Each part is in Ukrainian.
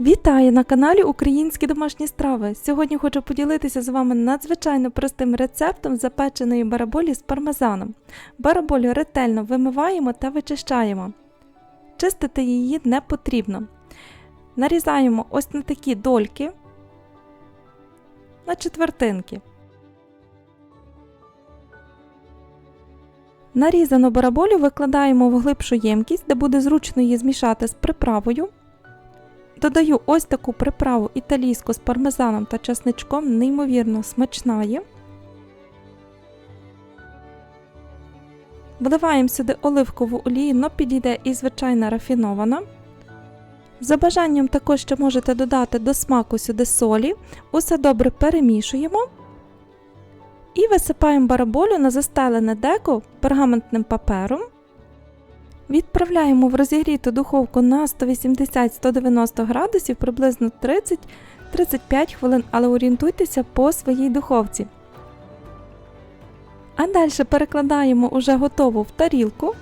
Вітаю на каналі Українські домашні страви. Сьогодні хочу поділитися з вами надзвичайно простим рецептом запеченої бараболі з пармезаном. Бараболю ретельно вимиваємо та вичищаємо. Чистити її не потрібно. Нарізаємо ось на такі дольки на четвертинки. Нарізану бараболю викладаємо в глибшу ємкість, де буде зручно її змішати з приправою. Додаю ось таку приправу італійську з пармезаном та чесничком, неймовірно смачна є. Вливаємо сюди оливкову олію, но підійде і звичайна рафінована. За бажанням також ще можете додати до смаку сюди солі. Усе добре перемішуємо. І висипаємо бараболю на застелене деко пергаментним папером. Відправляємо в розігріту духовку на 180-190 градусів приблизно 30-35 хвилин, але орієнтуйтеся по своїй духовці. А далі перекладаємо уже готову в тарілку.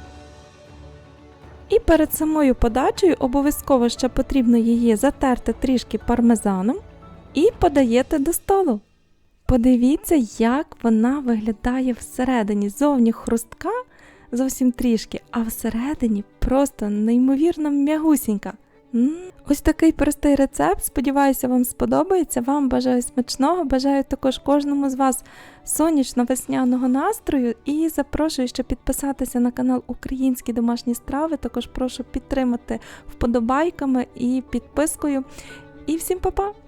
І перед самою подачею обов'язково ще потрібно її затерти трішки пармезаном і подаєте до столу. Подивіться, як вона виглядає всередині. Зовні хрустка зовсім трішки, а всередині просто неймовірно м'ягусінька. Ось такий простий рецепт. Сподіваюся, вам сподобається. Вам бажаю смачного, бажаю також кожному з вас сонячно-весняного настрою і запрошую ще підписатися на канал Українські домашні страви. Також прошу підтримати вподобайками і підпискою. І всім па-па!